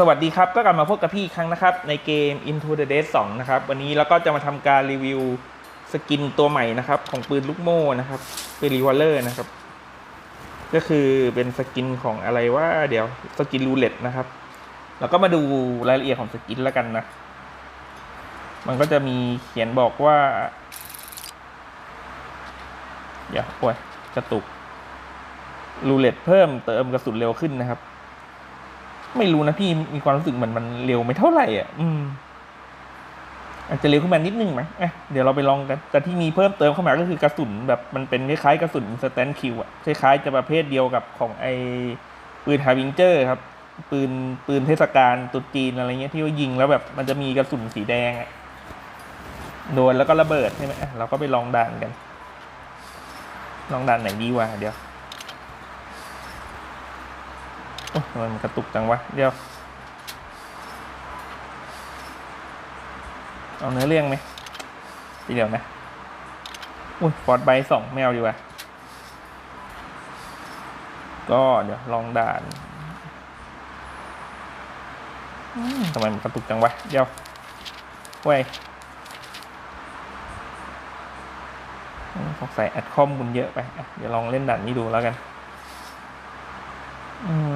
สวัสดีครับก็กลับมาพบกับพี่อีกครั้งนะครับ ในเกม Into the Dead 2 นะครับ วันนี้เราก็จะมาทำการรีวิวสกินตัวใหม่นะครับ ของปืนลูกโม่นะครับปืนรีวอลเลอร์นะครับ ก็คือเป็นสกินของอะไรว่าเดี๋ยวสกินรูเล็ตนะครับเราก็มาดูรายละเอียดของสกินแล้วกันนะ มันก็จะมีเขียนบอกว่า เดี๋ยวโอ้ยกระตุกรูเล็ตเพิ่มเติมกระสุนเร็วขึ้นนะครับ ไม่รู้นะพี่มีความรู้สึกเหมือนมันเร็วไม่เท่าไหร่อะ อืม อาจจะเร็วขึ้นมานิดนึงไหมเอ๊ะเดี๋ยวเราไปลองกัน แต่ที่มีเพิ่มเติมเข้ามาก็คือกระสุนแบบมันเป็นคล้ายๆกระสุนสแตนคิวอะคล้ายๆจะประเภทเดียวกับของไอปืนฮาวิงเจอร์ครับ ปืนปืนเทศกาลตรุษจีนอะไรเงี้ยที่ว่ายิงแล้วแบบ มันจะมีกระสุนสีแดงอะโดนแล้วก็ระเบิดใช่ไหมอะเราก็ไปลองด่านกัน ลองด่านไหนดีวะเดี๋ยว โอ้ยทำไมมันกระตุกจังวะ เดี๋ยว เอาเนื้อเรื่องไหมทีเดียวนะอุ้ยฟอร์ดไบสองไม่เอาดีกว่า ก็เดี๋ยวลองด่านอืมทำไมมันกระตุกจังวะ เดี๋ยวเว้ยอืมสงสัยแอดคอมบุญเยอะไปอะเดี๋ยวลองเล่นด่านนี้ดูแล้วกัน อื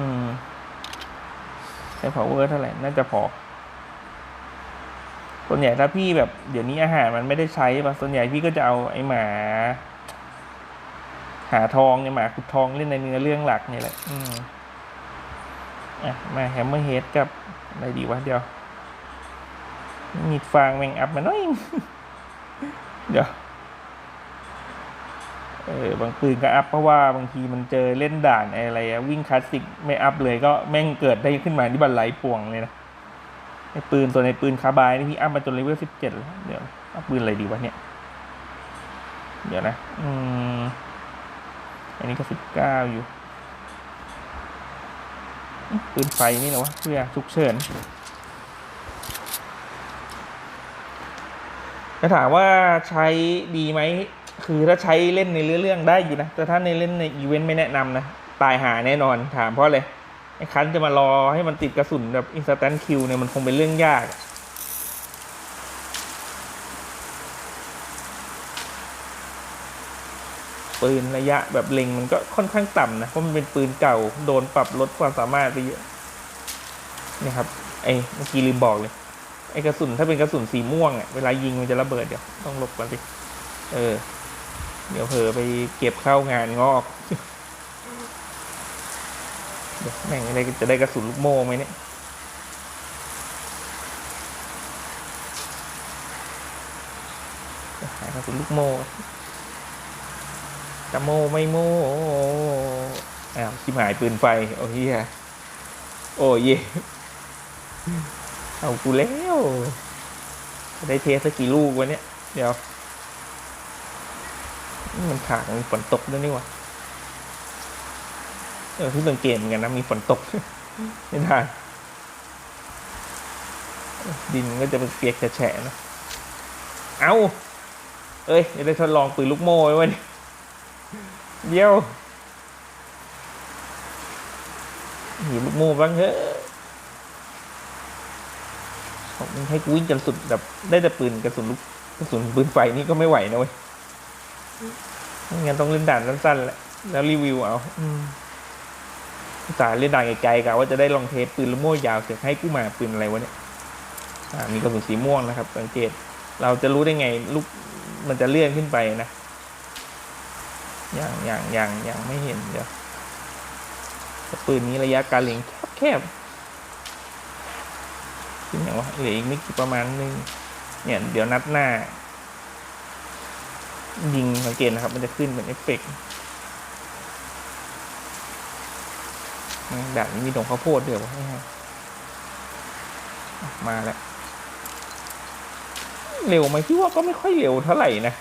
มใช้ power เท่าไหร่ น่าจะพอ ส่วนใหญ่ถ้าพี่แบบเดี๋ยวนี้อาหารมันไม่ได้ใช้ป่ะส่วนใหญ่พี่ก็จะเอาไอ้หมา หาทองเนี่ยหมาขุดทองเล่นในเนื้อเรื่องหลักนี่แหละ อืมอะ มาแฮมเมอร์เฮดกับอะไรดีวะเดี๋ยวมีฟางแมงอัพมาหน่อย เดี๋ยว เออบางปืนก็อัพเพราะว่าบางทีมันเจอเล่นด่านอะไรอะวิ่งคลาสสิกไม่อัพเลยก็แม่งเกิดได้ขึ้นมาที่บันไลป่วงเลยนะไอ้ปืนตัวในปืนคาร์บายนี่พี่อัพมาจนเลเวลสิบเจ็ดแล้วเดี๋ยวเอาปืนอะไรดีวะเนี่ย เดี๋ยวนะ อืม อันนี้ก็สิบเก้าอยู่ ปืนไฟนี่เหรอวะเพื่อฉุกเฉินจะถามว่าใช้ดีไหม คือถ้าใช้เล่นในเรื่องได้อยู่นะ แต่ถ้าในเล่นในอีเวนต์ไม่แนะนำนะ ตายหาแน่นอนถามเพราะอะไรไอ้คันจะมารอให้มันติดกระสุนแบบอินสแตนคิวเนี่ยมันคงเป็นเรื่องยากปืนระยะแบบเล็งมันก็ค่อนข้างต่ำนะ เพราะมันเป็นปืนเก่าโดนปรับลดความสามารถไปเยอะนี่ครับไอ้เมื่อกี้ลืมบอกเลยไอ้กระสุนถ้าเป็นกระสุนสีม่วงอะเวลายิงมันจะระเบิดเดี๋ยวต้องหลบก่อนสิเออ เดี๋ยวเผลอไปเก็บเข้างานงอกแม่งอะไรจะได้กระสุนลูกโม่ไหมเนี่ยหากระสุนลูกโม่จะโม่ไม่โม่อ้าวชิบหายปืนไฟ โอ้เฮียโอ้เยเอากูแล้ว จะได้เทสกี่ลูกวะเนี่ย เดี๋ยว มันถากมีฝนตกด้วยนี่วะเออที่สังเกตเหมือนกันนะมีฝนตกไม่ได้ดินก็จะเป็นเปียกแฉะนะเอาเอ้ยจะได้ทดลองปืนลูกโม่ไว้เนี่เดี๋ยวหยิบลูกโม่บ้างเถอะผมให้กูวิ่งจนสุดแบบได้แต่ปืนกระสุนลูกกระสุนปืนไฟนี่ก็ไม่ไหวนะเว้ย งั้นต้องเล่นด่านสั้นๆแหละแล้วรีวิวเอาอืมสายเล่นด่านไกลๆกะว่าจะได้ลองเทสปืนลูกโม่ยาวเสียให้กูมาปืนอะไรวะเนี่ยอ่ามีกระสุนสีม่วงนะครับ สังเกต เราจะรู้ได้ไงลูกมันจะเลื่อนขึ้นไปนะ อย่างอย่างอย่างอย่างไม่เห็นเดี๋ยวแต่ปืนนี้ระยะการเล็งแคบๆขึ้นอย่างว่าเหลืออีกไม่กี่ประมาณนึงเนี่ยเดี๋ยวนัดหน้า ยิงสังเกตนะครับ มันจะขึ้นเป็นเอฟเฟกต์ด่านนี้มีดงข้าวโพดเดี๋ยวให้มาแล้ว เร็วไหมพี่ว่าก็ไม่ค่อยเร็วเท่าไหร่นะ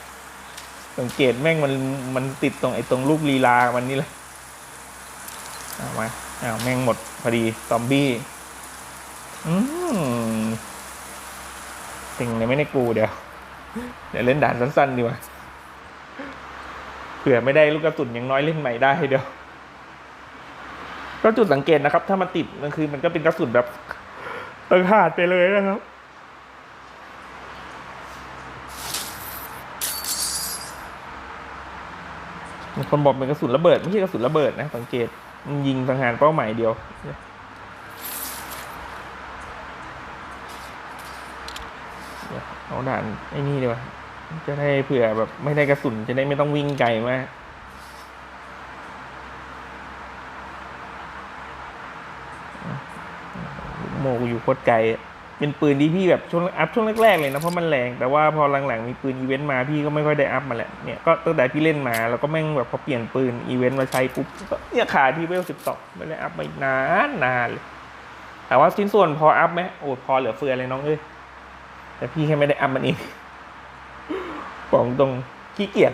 สังเกตแม่งมันมันติดตรงไอ้ตรงลูกลีลา มันนี่เลยเอามาอ้าแม่งหมดพอดีซอมบี้ อืมเต็งเลยไม่ได้กูเดี๋ยว เดี๋ยวเล่นด่านสั้นๆดีกว่า เผื่อไม่ได้ลูกกระสุนย่างน้อยเล่นใหม่ได้เดี๋ยว ก็จุดสังเกตนะครับ ถ้ามันติดมันคือ มันก็เป็นกระสุนแบบตังขาดไปเลยนะครับ คนบอกเป็นกระสุนระเบิด ไม่ใช่กระสุนระเบิดนะ สังเกตมันยิงสังหารเป้าหมายเดียวเดี๋ยวเอาด่านไอ้นี่ดีกว่า จะได้เผื่อแบบไม่ได้กระสุนจะได้ไม่ต้องวิ่งไกลมากโมกูอยู่โคตรไกล เป็นปืนที่พี่แบบช่วงอัพช่วงแรกๆเลยนะเพราะมันแรงแต่ว่าพอหลังๆมีปืนอีเวนต์มาพี่ก็ไม่ค่อยได้อัพมาแหละเนี่ยก็ตั้งแต่พี่เล่นมาแล้วก็แม่งแบบพอเปลี่ยนปืนอีเวนต์มาใช้ปุ๊บก็เนี่ยขาที่เวลสิบสองไม่ได้อัพมาอีกนานนานเลยแต่ว่าชิ้นส่วนพออัพไหมโอ้พอเหลือเฟือเลยน้องเอ้ยแต่พี่แค่ไม่ได้อัพมันเอง บอกตรงขี้เกียจ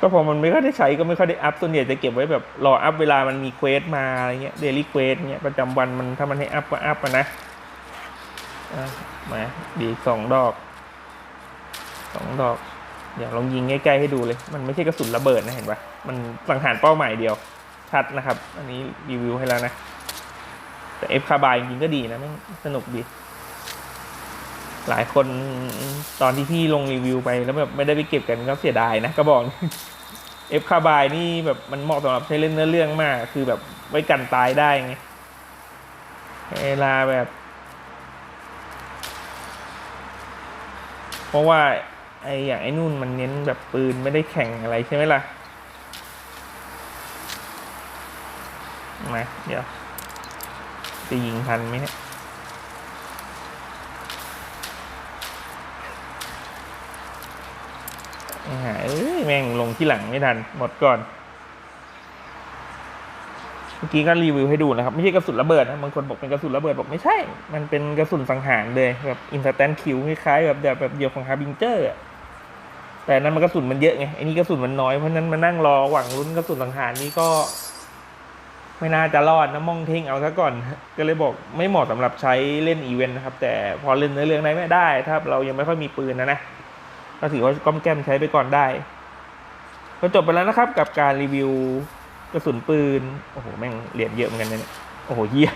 ก็พอมันไม่ค่อยได้ใช้ก็ไม่ค่อยได้อัพส่วนใหญ่จะเก็บไว้แบบรออัพเวลามันมีเควสมาอะไรเงี้ยเดลี่เควสเงี้ยประจำวันมันถ้ามันให้อัพก็อัพนะมาดีสองดอกสองดอกเดี๋ยวลองยิงใกล้ๆให้ดูเลย มันไม่ใช่กระสุนระเบิดนะเห็นปะมันสังหารเป้าหมายเดียว ชัดนะครับ อันนี้รีวิวให้แล้วนะ แต่เอฟคาบายจริงก็ดีนะม่งสนุกดี หลายคนตอนที่พี่ลงรีวิวไปแล้วแบบไม่ได้ไปเก็บกันก็เสียดายนะ ก็บอกเอฟคาบายนี่แบบมันเหมาะสำหรับใช้เล่นเนื้อเรื่องมาก คือแบบไว้กันตายได้ไงเวลาแบบ เพราะว่าไออย่างไอ้นู่นมันเน้นแบบปืนไม่ได้แข่งอะไรใช่ไหมล่ะมาเดี๋ยวจะยิงทันไหมเนี่ย ไอ้ห่า เอ้ยแม่งลงที่หลังไม่ทัน หมดก่อน เมื่อกี้ก็รีวิวให้ดูนะครับ ไม่ใช่กระสุนระเบิดนะบางคนบอกเป็นกระสุนระเบิดบอกไม่ใช่ มันเป็นกระสุนสังหารเลยแบบอินสแตนคิวคล้ายๆแบบแบบเดียวของฮาร์บิงเจอร์แต่นั้นมันกระสุนมันเยอะไงไอ้นี่กระสุนมันน้อยเพราะนั้นมานั่งรอหวังลุ้นกระสุนสังหารนี่ก็ ไม่น่าจะรอดนะมองเท่งเอาซะก่อน ก็เลยบอกไม่เหมาะสำหรับใช้เล่นอีเวนต์นะครับ แต่พอเล่นเนื้อเรื่องได้ไม่ได้ ถ้าเรายังไม่ค่อยมีปืนนะนะ ก็ถือว่าก้อมแก้มใช้ไปก่อนได้ก็จบไปแล้วนะครับ กับการรีวิวกระสุนปืน โอ้โห แม่งเหรียญเยอะเหมือนกันเนี่ย โอ้โหเยี่ย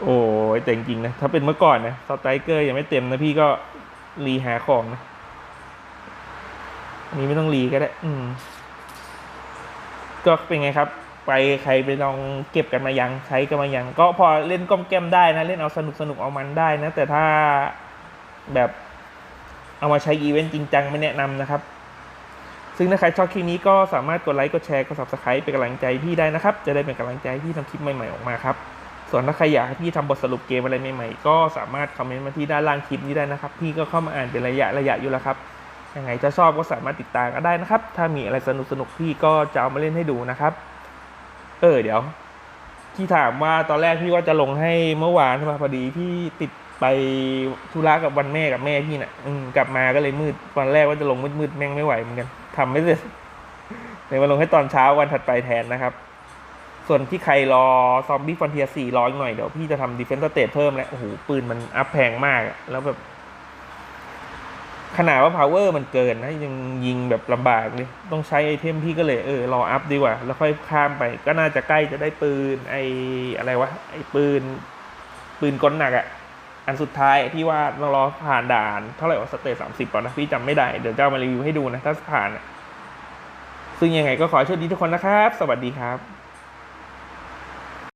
โอ้ยแต่จริงนะ ถ้าเป็นเมื่อก่อนนะสไตรเกอร์ยังไม่เต็มนะพี่ก็รีหาของนะนนี้ไม่ต้องรีก็ได้ อืม ก็เป็นไงครับ ไปใครไปลองเก็บกันมายังใช้กันมายัง ก็พอเล่นก้อมแก้มได้นะ เล่นเอาสนุกสนุกเอามันได้นะ แต่ถ้าแบบ เอามาใช้อีเวนต์จริงจังไม่แนะนำนะครับ ซึ่งถ้าใครชอบคลิปนี้ก็สามารถกดไลค์กดแชร์กด subscribe เป็นกำลังใจพี่ได้นะครับ จะได้เป็นกำลังใจพี่ทำคลิปใหม่ๆออกมาครับส่วนถ้าใครอยากให้พี่ทำบทสรุปเกมอะไรใหม่ๆ ก็สามารถคอมเมนต์มาที่ด้านล่างคลิปนี้ได้นะครับ พี่ก็เข้ามาอ่านเป็นระยะระยะอยู่แล้วครับยังไงถ้าชอบก็สามารถติดตามก็ได้นะครับ ถ้ามีอะไรสนุกสนุกๆพี่ก็จะเอามาเล่นให้ดูนะครับ เออเดี๋ยว ที่ถามว่าตอนแรกพี่ว่าจะลงให้เมื่อวานใช่ไหมพอดีพี่ติด ไปธุระกับวันแม่กับแม่พี่น่ะ อืกลับมาก็เลยมืดวันแรกว่าจะลงมืดๆแม่งไม่ไหวเหมือนกันทำไม่เสร็จเลยมาลงให้ตอนเช้าวันถัดไปแทนนะครับ ส่วนที่ใครรอซอมบี้ฟอนเทียสี่รออีกหน่อยเดี๋ยวพี่จะทำดิเฟนซ์เตทเพิ่มแล้วโอ้โหปืนมันอัพแพงมาก แล้วแบบ ขนาดว่า power มันเกินนะยังยิงแบบลำบากเลย ต้องใช้ไอเทมพี่ก็เลยเออรออัพดีกว่า แล้วค่อยข้ามไป ก็น่าจะใกล้จะได้ปืน ไออะไรวะไอปืน ปืนกลหนักอะ อันสุดท้ายที่ว่าต้องรอผ่านด่านเท่าไหร่ว่าสเตจสามสิบก่อนนะพี่จำไม่ได้ เดี๋ยวจะเอามารีวิวให้ดูนะถ้าผ่าน ซึ่งยังไงก็ขอโชคดีทุกคนนะครับ สวัสดีครับ